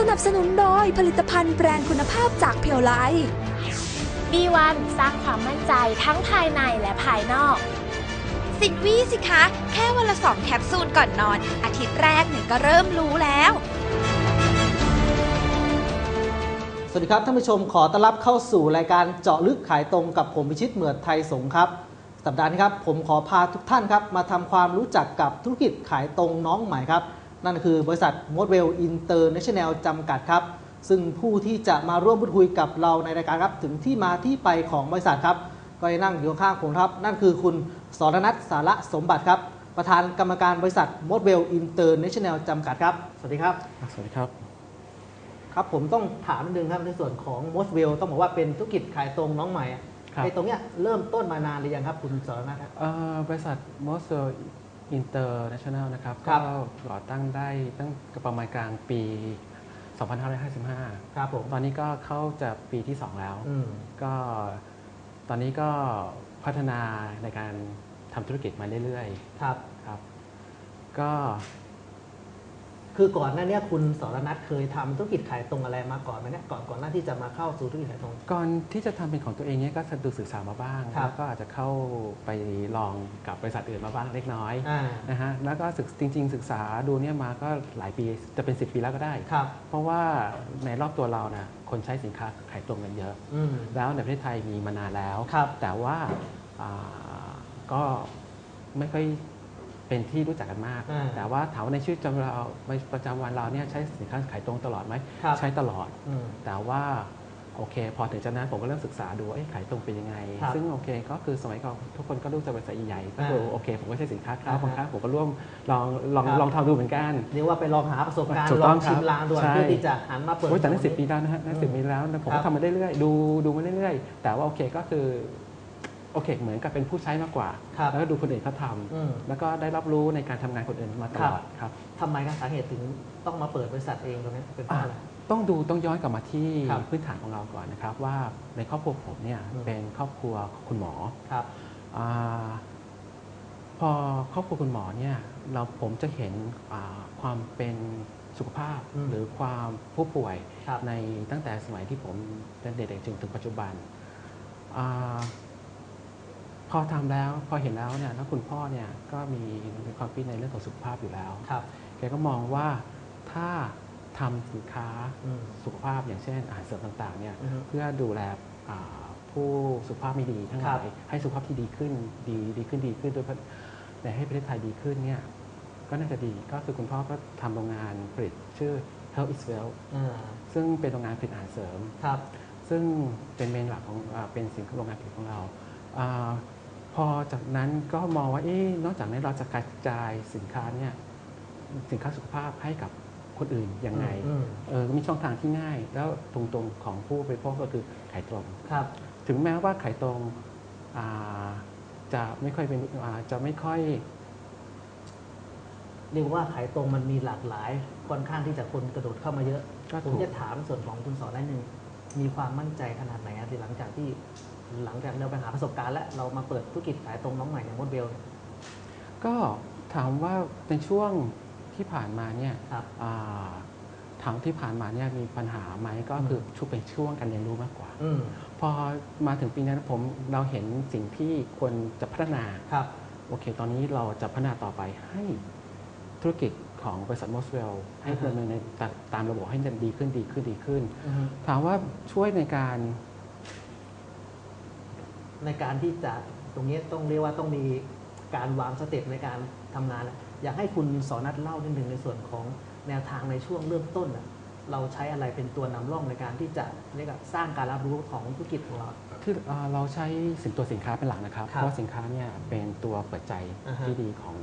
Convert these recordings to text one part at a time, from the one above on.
สนับสนุนโดยผลิตภัณฑ์แบรนด์คุณภาพจากเพียวไล B1 สร้างความมั่นใจทั้งภายในและภายนอก สินวี่สิคะ แค่วันละสองแคปซูลก่อนนอน อาทิตย์แรกหนึ่งก็เริ่มรู้แล้ว สวัสดีครับท่านผู้ชมขอต้อนรับเข้าสู่รายการเจาะลึกขายตรงกับผมพิชิตเหมือดไทยสงฆ์ครับ สัปดาห์นี้ครับผมขอพาทุกท่านครับมาทำความรู้จักกับธุรกิจขายตรงน้องใหม่ครับ นั่นคือบริษัท m o d w e l International จำกัดครับ ซึ่งผู้ที่จะมาร่วมพูดคุยกับเราในรายการครับ ถึงที่มาที่ไปของบริษัทครับ ก็ได้นั่งอยู่ข้างๆผมครับ นั่นคือคุณสรนัทสาระสมบัติครับ ประธานกรรมการบริษัท m o d w e l International จำกัดครับ สวัสดีครับ สวัสดีครับ ครับผมต้องถามนิดนึงครับในส่วนของ m o s t w e l l ต้องบอกว่าเป็นธุรกิจขายตรงน้องใหม่อะครับไอ้ตรงเนี้ยเริ่มต้นมานานหรือยังครับคุณสรนัทครับเอ่อบริษัท m o s e International นะครับครัก็บ ก่อตั้งได้ตั้งประมาณกลางปี 2555 ครับผมตอนนี้ก็เข้าจะปีที่ 2 แล้ว อืม ก็ตอนนี้ก็พัฒนาในการทำธุรกิจมาเรื่อยครับ ๆครับ ก็ คือก่อนหน้าเนี้ยคุณสรนัทเคยทำธุรกิจขายตรงอะไรมาก่อนไหมเนี่ยก่อนก่อนหน้าที่จะมาเข้าสู่ธุรกิจขายตรง ก่อนที่จะทำเป็นของตัวเองเนี่ยก็ดูศึกษามาบ้างครับแล้วก็อาจจะเข้าไปลองกับบริษัทอื่นมาบ้างเล็กน้อยอ่านะฮะแล้วก็ศึกจริง ๆ ศึกษาดูเนี่ยมาก็หลายปีจะเป็น 10 ปีแล้วก็ได้ครับเพราะว่าในรอบตัวเรานะคนใช้สินค้าขายตรงกันเยอะอืมแล้วในประเทศไทยมีมานานแล้วครับแต่ว่าอ่าก็ไม่ค่อย เป็นที่รู้จักกันมาก อ่าแต่ว่าถามว่าในชีวิตประจำเราประจำวันเราเนี่ยใช้สินค้าขายตรงตลอดไหมครับ ใช้ตลอด อืม แต่ว่าโอเค พอถึงจากนั้นผมก็เริ่มศึกษาดูว่าเอ๊ะขายตรงเป็นยังไง ครับซึ่งโอเคก็คือสมัยก่อนทุกคนก็รู้จักบริษัทใหญ่ๆก็คืออ่าโอเค ผมก็ใช้สินค้าเขาอ่าฮะบางครั้งผมก็ร่วมลองลองครับ ลองทำดูเหมือนกัน เรียกว่าไปลองหาประสบการณ์ถูกลต้อองงชิมครับลางด่วนใช่ เพื่อที่จะหันมาเปิด โอ้ยแต่นั่นตสิรงปีแล้วนะฮะนั่นสิอืมปีแล้วนะผมครัก็บทำมาเรื่อยๆดูดูมาเรื่อยๆ แต่ว่าโอเคก็คือ โอเค เหมือนกับเป็นผู้ใช้มากกว่า ครับแล้วก็ดูคนอื่นเขาทอืมำแล้วก็ได้รับรู้ในการทำงานคนอื่นมาตลอดครับ ทำไมครับสาเหตุถึงต้องมาเปิดบริษัทเองตรงนี้เป็นเพราะอะไร ต้องดูต้องย้อนกลับมาที่ครับพื้นฐานของเราก่อนนะครับ ว่าในครอบครัวผมเนี่ยอืม เป็นครอบครัวคุณหมอครับ อาพอครอบครัวคุณหมอเนี่ยเราผมจะเห็นอ่าความเป็นสุขภาพอืม หรือความผู้ป่วย ครับ ในตั้งแต่สมัยที่ผมเป็นเด็กๆจนถึงปัจจุบันอาพ อทำแล้วพอเห็นแล้วเนี่ยแล้วคุณพ่อเนี่ยก็มีมีความคิดในเรื่องของสุขภาพอยู่แล้วครับ แกก็มองว่าถ้าทำสินค้าอืม สุขภาพอย่างเช่นอาหารเสริมต่างๆเนี่ยอือฮึเพื่อดูแลอ่าผู้สุขภาพไม่ดีทั้งหครัลาบยให้สุขภาพที่ดีขึ้นดีดีขึ้นดีขึ้นโดยแต่ให้ประเทศไทยดีขึ้นเนี่ยก็น่าจะดีก็คือคุณพ่อก็ทำโรงงานผลิตชื่อ Health is Wealth อ่าซึ่งเป็นโรงงานผลิตอาหารเสริม ครับ ซึ่งเป็นเมนหลักของอาเป็นสินค้าโรงงานผลิตของเราอา พอจากนั้นก็มองว่าเอ๊ะนอกจากนั้นเราจะกระจายสินค้าเนี่ยสินค้าสุขภาพให้กับคนอื่นยังไงอืมเออมีช่องทางที่ง่าย แล้วตรงๆของผู้บริโภคก็คือขายตรงครับ ถึงแม้ว่าขายตรงอ่าจะไม่ค่อยเป็นอ่าจะไม่ค่อยเรียกว่าขายตรงมันมีหลากหลายค่อนข้างที่จะคนกระโดดเข้ามาเยอะก็ผมถูกจะถามส่วนของคุณสอนได้หนึ่ง มีความมั่นใจขนาดไหนอะที่หลังจากที่หลังจากเราไปหาประสบการณ์และเรามาเปิดธุรกิจขายตรงน้องใหม่อย่างมดเบลเนี่ยก็ถามว่าในช่วงที่ผ่านมาเนี่ยครับอ่าถามที่ผ่านมาเนี่ยมีปัญหาไหมก็คือช่วงเป็นช่วงการเรียนรู้มากกว่าอืมพอมาถึงปีนั้นผมเราเห็นสิ่งที่ควรจะพัฒนาครับ โอเค ตอนนี้เราจะพัฒนาต่อไปให้ธุรกิจ ของบริษัทมอสเวลให้อ่าฮะดำเนินในตาตามระบบให้มันดีขึ้นดีขึ้นดีขึ้น อือฮึถามว่าช่วยในการในการที่จะตรงนี้ต้องเรียกว่าต้องมีการวางสเต็ปในการทำงานอะอยากให้คุณสอนัทเล่านิดหนึ่งในส่วนของแนวทางในช่วงเริ่มต้นอะ เราใช้อะไรเป็นตัวนำร่องในการที่จะเรียกว่าสร้างการรับรู้ของธุรกิจของเราที่อ่าเราใช้สินตัวสินค้าเป็นหลักนะครับ ครับเพราะสินค้าเนี่ยเป็นตัวเปิดใจอ่าฮะที่ดีของ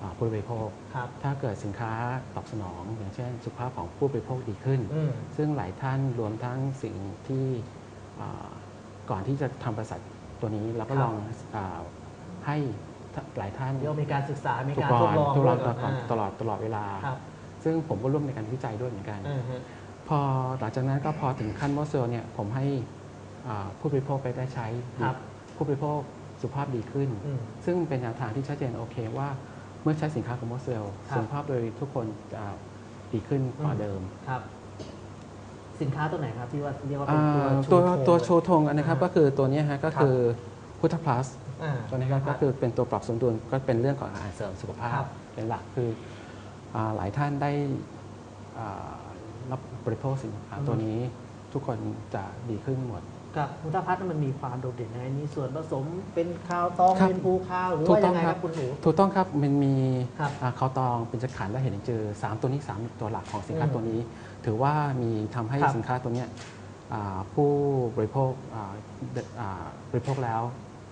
อาผู้บริโภค ครับ ถ้าเกิดสินค้าตอบสนอง อย่างเช่น สุขภาพของผู้บริโภคดีขึ้น อืม ซึ่งหลายท่านรวมทั้งสิ่งที่อ่าก่อนที่จะทำบริษัทตัวนี้เราก็ครับ ลองอาให้หลายท่านเดี๋ยวมีการศึกษา มีถูกการก่ทอดนลองทดลองด้วยก่อนอ่าตลอดตลอดเวลา ครับ ซึ่งผมก็ร่วมในการวิจัยด้วยเหมือนกันอือฮึพอหลังจากนั้นก็พอถึงขั้นมอสเซลเนี่ยผมให้อ่าผู้บริโภคไปได้ใช้ครับผู้บริโภคสุขภาพดีขึ้นอืมซึ่งเป็นแนวทางที่ชัดเจนโอเคว่าเมื่อใช้สินค้าของมอสเซลครับสุขภาพโดยทุกคนจะดีขึ้นกว่าอืมเดิมครับสินค้าตัวไหนครับที่ว่าเรียกว่าอ่เป็นตัวาชูตัวโทงตัวโชว์ธงอันนะครับอ่าก็คือตัวเนี้ยฮะก็ครับคือพุทธพลัสอ่าตัวนี้ครับก็คือเป็นตัวปรับสมดุลก็เป็นเรื่องของอาหารเสริมสุขภาครัพบเป็นหลักคืออ่า หลายท่านได้อ่ารับบริโภคสินค้าตัวนี้ทุกคนจะดีขึ้นหมดกับพุทธพัฒน์มันมีความโดดเด่นยังไงมีส่วนผสมเป็นคาวตองครับเป็นภูคาวหรือถูกว่าต้ยัองงไงคครัรับบคุณหนูถูกต้องครับมันมีครับอ่าข้าวตองเป็นจักรขันและเห็ดจือสามตัวนี้สามตัวหลักของสินค้าอืมตัวนี้ ถือว่ามีทำให้ครับสินค้าตัวเนี้ยอ่าผู้บริโภคอ่าเดอ่าบริโภคแล้ว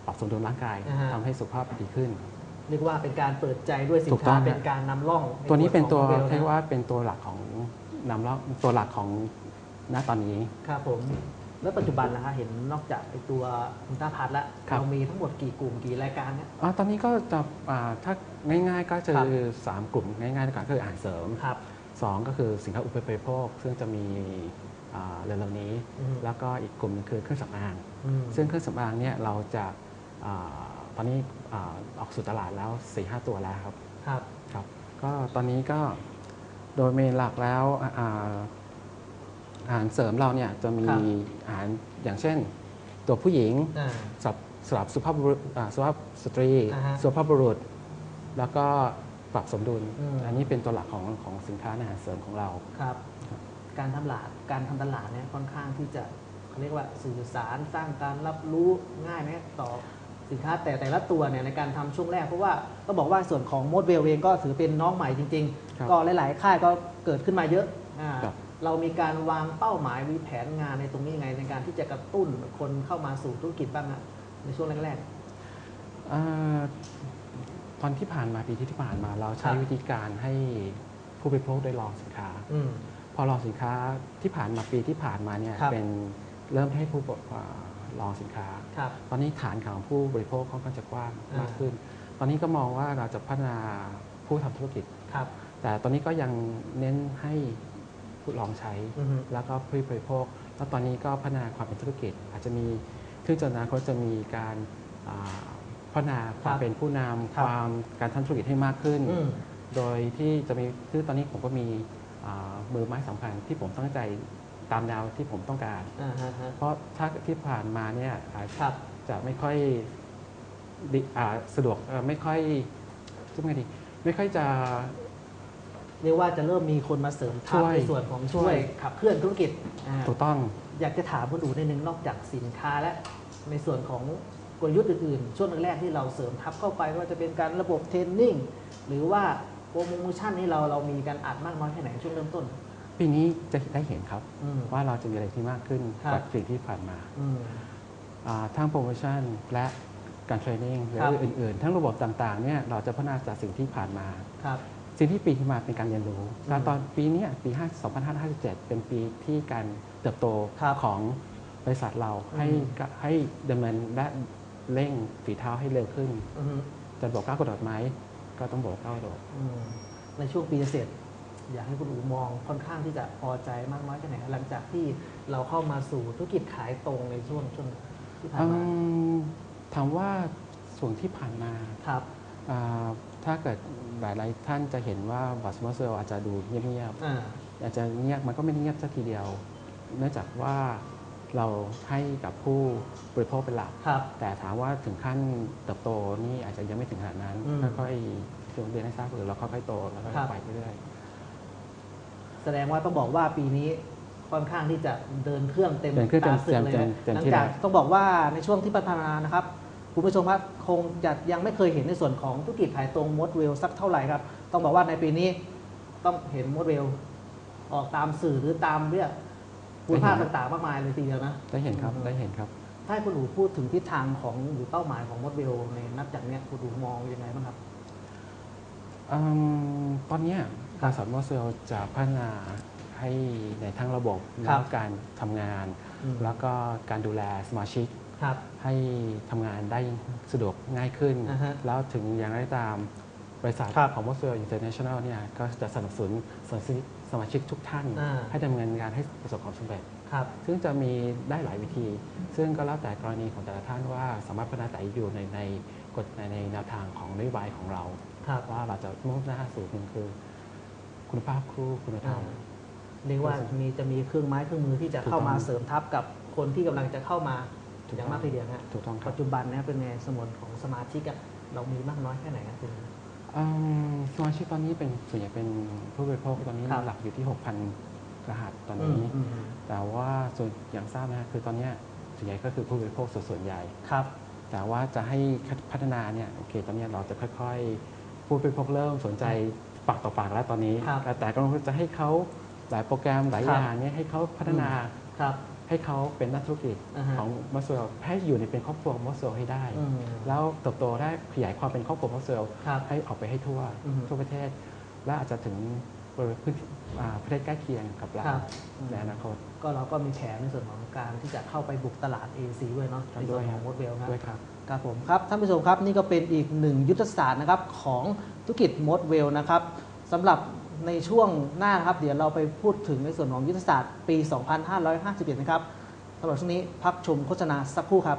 ปรับสมดุลร่างกายอ่าฮะทำให้สุขภาพดีขึ้น เรียกว่าเป็นการเปิดใจด้วยสินถูกต้ค้าองเป็นการนำร่องตัวนี้เป็นตัวใขเรีอยงกว่าเป็นตัวหลักของนำร่องตัวหลักของณตอนนี้ ครับผม แล้วปัจจุบันนะฮะเห็นนอกจากไอ้ตัวพุทธพัฒน์แล้วครับ เรามีทั้งหมดกี่กลุ่มกี่รายการเนี่ยอ่าตอนนี้ก็จะอ่าถ้าง่ายๆก็จะครับ สามกลุ่มง่ายๆก่อนก็คืออาหารเสริม ครับ สองก็คือสินค้าอุปโภค ซึ่งจะมีอ่าเร็วๆนี้ อืม แล้วก็อีกกลุ่มหนึงคือเครื่องสำอาง อืมซึ่งเครื่องสำอางเนี่ยเราจะอา ตอนนี้อาออกสู่ตลาดแล้ว4ีหตัวแล้วครับครับ ครับ ก็ตอนนี้ก็โดยเมนหลักแล้วอ่าอ่าอาหารเสริมเราเนี่ยจะมีครับ อาหารอย่างเช่น ตัวผู้หญิง อ่า สำหรับสำหรับสุภาพบุรุษอ่าสุภาพสตรี อ่าฮะสุภาพบุรุษ แล้วก็ปรับสมดุล อืม อันนี้เป็นตัวหลักของของสินค้าอาหารเสริมของเรา ครับ การทำตลาดการทำตลาดเนี่ยค่อนข้างที่จะเขาเรียกว่าสื่อสารสร้างการรับรู้ง่ายไหมต่อ สินค้าแต่แต่ละตัวเนี่ยในการทำช่วงแรก เพราะว่าต้องบอกว่าส่วนของโมดเวลเองก็ถือเป็นน้องใหม่จริงครับๆก็หลาย ๆ ค่ายก็เกิดขึ้นมาเยอะอ่าครับเรามีการวางเป้าหมายมีแผนงานในตรงนี้ยังไง ในการที่จะกระตุ้นคนเข้ามาสู่ธุรกิจบ้างนะในช่วงแรกอ่าตอนที่ผ่านมาปีที่ผ่านมาเราใช้ครับวิธีการให้ผู้บริโภคได้ลองสินค้าๆอืมพอลองสินค้าที่ผ่านมาปีที่ผ่านมาเนี่ยครับเป็นเริ่มให้ผู้บอ่า ลองสินค้า ครับ ตอนนี้ฐานของผู้บริโภคเขาก็จะกว้างอ่าม มากขึ้น ตอนนี้ก็มองว่าเราจะพัฒนาผู้ทำธุรกิจ ครับ แต่ตอนนี้ก็ยังเน้นให้ผู้ลองใช้ อือฮึ แล้วก็ผู้บริโภค แล้วตอนนี้ก็พัฒนาความเป็นธุรกิจ อาจจะมีซึ่งจะอนาคตจะมีการอ่าพัฒนาความครับเป็นผู้นครัำบความการทำธุรกิจให้มากขึ้น อืม โดยที่จะมีคือตอนนี้ผมก็มีอ่ามือไม้สำคัญที่ผมตั้งใจ ตามแนวที่ผมต้องการ อ่าฮะฮะ เพราะถ้าที่ผ่านมาเนี่ยอาจครับ จะไม่ค่อยดิอ่าสะดวกเอ่อไม่ค่อยจะไงดีไม่ค่อยจะ เรียกว่าจะเริ่มมีคนมาเสริมทัพช่วยในส่วนของช่ช่ววย ยขับเคลื่อนธุรกิจอ่าถูกต้อง อยากจะถามคุณอูในดนึงนอกจากสินค้าและ ในส่วนของกลยุทธ์อื่นๆ ช่วงแรกๆที่เราเสริมทัพเข้าไปไม่ว่าจะเป็นการระบบเทรนนิ่งหรือว่าโปรโมชั่นนี้เราเรามีการอัดมากน้อยแค่ไหนช่วงเริ่มต้น ปีนี้จะได้เห็นครับอืม ว่าเราจะมีอะไรที่มากขึ้นครับกับ สิ่งที่ผ่านมาอืม อ่าทั้งโปรโมชั่นและการเทรนนิ่งหรือครับ อื่นๆ ทั้งระบบต่างๆเนี่ยเราจะพัฒนาจากสิ่งที่ผ่านมา ครับ สิ่งที่ปีที่มาเป็นการเรียนรู้อืมแล้วตอนปีเนี้ยปี5 2557 เป็นปีที่การเติบโตครับของบริษัทเราอืมให้กะให้ดำเนินและเร่งฝีเท้าให้เร็วขึ้น อืมจะบอกก้าวกระโดดไหมก็ต้องบอกก้าวกระโดดอืมในช่วงปีเสร็จ อยากให้คุณอูมองค่อนข้างที่จะพอใจมากน้อยแค่ไหนหลังจากที่เราเข้ามาสู่ธุรกิจขายตรงในช่วงช่วงที่ผ่านอืมามถามว่าส่วนที่ผ่านมาครับอ่าถ้าเกิดหลายๆท่านจะเห็นว่าบัสมอเซลอาจจะดูเงียบอ่าๆอาจจะเงียบมันก็ไม่ได้เงียบสักทีเดียว เนื่องจากว่าเราให้กับผู้บริโภคเป็นหลักครับแต่ถามว่าถึงขั้นเติบโตนี่อาจจะยังไม่ถึงขนาดนั้นอืมค่อยๆช่วงเรียนให้ทราบคือเราค่อยๆโตแล้วก็ครับไปเรื่อย แสดงว่าต้องบอกว่าปีนี้ค่อนข้างที่จะเดินเครื่องเต็มเดินเครื่องเต็มตาสึกเลยเต็มนะเต็มหลังที่จากแล้ว ต้องบอกว่าในช่วงที่พัฒนานะครับคุณผู้ชมครับคงจะยังไม่เคยเห็นในส่วนของธุรกิจขายตรงมดเวลสักเท่าไหร่ครับ ต้องบอกว่าในปีนี้ต้องเห็นมดเวลออกตามสื่อหรือตามเรียกคุณภาพต่างๆมากมายเลยทีเดียวนะๆได้เห็นครับอืมได้เห็นครับ ถ้าให้คุณอูพูดถึงทิศทางของหรือเป้าหมายของมดเวลในนับจากเนี้ยคุณอูมองยังไงบ้างครับ อืมตอนเนี้ย บริษัทมอเซลจะพัฒนาให้ในทั้งระบบครัแล้บวการทำงาน อืม แล้วก็การดูแลสมาชิก ครับ ให้ทำงานได้สะดวกง่ายขึ้น อ่าฮะแล้วถึงอย่างไรก็ตาม บริษัทครับของมอเซลอินเตอร์เนชั่นแนลเนี่ยก็จะสนับสนุนสมาชิกสมาชิกทุกท่าน อ่า ให้ดำเนินงานให้ประสบความสำเร็จ ครับ ซึ่งจะมีได้หลายวิธี ซึ่งก็แล้วแต่กรณีของแต่ละท่านว่าสามารถพัฒนาแต่อยู่ในในกฎในในแนวทางของนโยบายของเรา ครับ ว่าเราจะมุ่งหน้าสู่หนึ่งคือ คุณภาพครูคุณธรรมอ่าเรียกว่ามีจะมีเครื่องไม้เครื่องมือที่จะเข้ามาถูกต้องเสริมทัพกับคนที่กำลังจะเข้ามาถูกอต้องย่างมากทีเดียวนะถูกต้องครับปัจจุบันเนี่ยเป็นไงสมนของสมาชิกอะเรามีมากน้อยแค่ไหนครับคุณอืมสมาชิกตอนนี้เป็นส่วนใหญ่เป็นผู้บริโภคตอนนี้ครับหลักอยู่ที่ 6,000รหัสตอนนี้อืมอืมแต่ว่าส่วนอย่างทราบนะคือตอนเนี้ยส่วนใหญ่ก็คือผู้บริโภคส่วนส่วนใหญ่ครับ แต่ว่าจะให้พัฒนาเนี่ยโอเคตอนเนี้ยเราจะค่อยๆผู้บริโภคเริ่มสนใจ ปากต่อปากแล้วตอนนี้ ครับแต่แต่ก็จะให้เขาหลายโปรแกรมหลายครัอบย่างเนี่ยให้เขาพัฒนาครับให้เขาเป็นนักธุรกิจอ่าฮะของมอสเซลให้อยู่ในเป็นครอบครัวมอสเซลให้ได้ อืมแล้วเติบโตได้ขยายความเป็นครอบครัวมอสเซลครับให้ออกไปให้ทั่วอือฮึทั่วประเทศ และอาจจะถึงพื้นที่อ่าประเทศใกล้เคียงกับเราครับในอนาคต ก็เราก็มีแผนในส่วนของการที่จะเข้าไปบุกตลาด AC ด้วยเนาะครับในส่วนด้วยขครัอบงมดเวลครับ ด้วยครับ ครับผมครับท่านผู้ชมครับนี่ก็เป็นอีกหนึ่งยุทธศาสตร์นะครับของธุรกิจมดเวลนะครับสำหรับในช่วงหน้านะครับ เดี๋ยวเราไปพูดถึงในส่วนของยุทธศาสตร์ปี 2551 นะครับสำหรับช่วงนี้พักชมโฆษณาสักครู่ครับ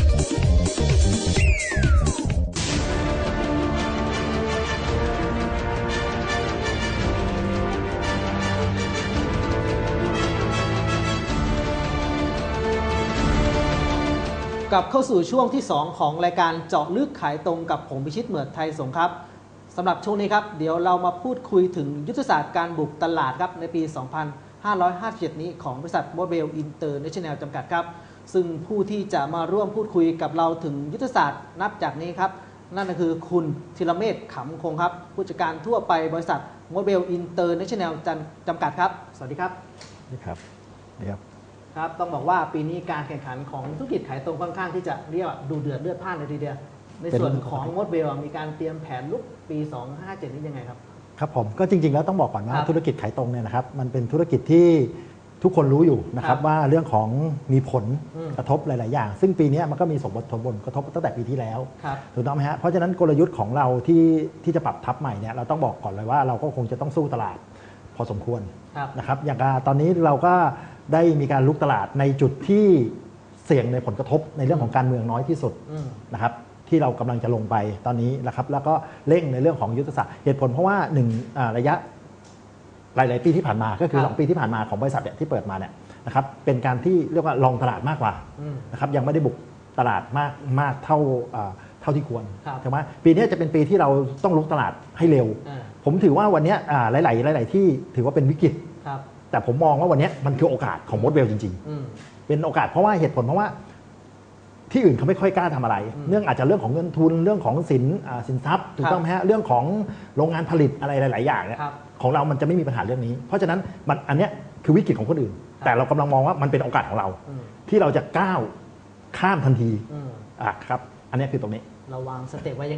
กลับเข้าสู่ช่วงที่ 2 ของรายการเจาะลึกขายตรงกับผมพิชิตเหมือดไทยสงครับสำหรับช่วงนี้ครับ เดี๋ยวเรามาพูดคุยถึงยุทธศาสตร์การบุกตลาดครับในปี 2557 นี้ของบริษัทโมเบลอินเตอร์เนชั่นแนลจำกัดครับ ซึ่งผู้ที่จะมาร่วมพูดคุยกับเราถึงยุทธศาสตร์นับจากนี้ครับ นั่นก็คือคุณธีรเมธขำคงครับผู้จัดการทั่วไปบริษัทโมเบลอินเตอร์เนชั่นแนลจำกัดครับ สวัสดีครับ นี่ครับนี่ครับ ครับต้องบอกว่าปีนี้การแข่งขันของธุรกิจขายตรงค่อนข้างที่จะเรียกว่าดูเดือดเลือดพล่านเลยทีเดียว ในส่วนของมดเบลมีการเตรียมแผนลุกปี 257 นี้ยังไงครับ ครับผมก็จริง ๆ แล้วต้องบอกก่อนว่าครับธุรกิจขายตรงเนี่ยนะครับมันเป็นธุรกิจที่ทุกคนรู้อยู่นะคครัรับบว่าเรื่องของมีผลอืมกระทบหลาย ๆ อย่าง ซึ่งปีนี้มันก็มีส่งผลผลกระทบตั้งแต่ปีที่แล้วครับถูกต้องไหมฮะเพราะฉะนั้นกลยุทธ์ของเราที่ที่จะปรับทับใหม่เนี่ยเราต้องบอกก่อนเลยว่าเราก็คงจะต้องสู้ตลาดพอสมควรครับนะครับอย่างกับตอนนี้เราก็ ได้มีการลุกตลาดในจุดที่เสี่ยงในผลกระทบในเรื่องของการเมืองน้อยที่สุดอืมนะครับที่เรากำลังจะลงไปตอนนี้นะครับ แล้วก็เร่งในเรื่องของยุทธศาสตร์เหตุผลเพราะว่าหนึ่งอ่าระยะหลาย ๆ ปีที่ผ่านมาก็คือครับ2ปีที่ผ่านมาของบริษัทเนี่ยที่เปิดมาเนี่ยนะครับเป็นการที่เรียกว่าลองตลาดมากกว่าอืมนะครับยังไม่ได้บุกตลาดมากมากเท่าอ่าเท่าที่ควรครับใช่ไหมปีนี้จะเป็นปีที่เราต้องลุกตลาดให้เร็วอ่าผมถือว่าวันเนี้ยอ่าหลาย ๆ หลาย ๆ ที่ถือว่าเป็นวิกฤตครับ แต่ผมมองว่าวันเนี้ยมันคือโอกาสของมดเวลจริงๆอืมเป็นโอกาสเพราะว่าเหตุผลเพราะว่า ที่อื่นเขาไม่ค่อยกล้าทำอะไรอืมเรื่องอาจจะเรื่องของเงินทุนเรื่องของสินอ่าสินทรัพย์ถูกต้องไหมฮะเรื่องของโรงงานผลิตอะไรหลาย ๆ อย่างเนี่ยครับของเรามันจะไม่มีปัญหาเรื่องนี้ เพราะฉะนั้นมันอันเนี้ยคือวิกฤตของคนอื่นครับแต่เรากำลังมองว่ามันเป็นโอกาสของเราอืมที่เราจะก้าวข้ามทันทีอืมอะครับ อันเนี้ยคือตรงนี้ เราวางสเต็ปไว้ยัง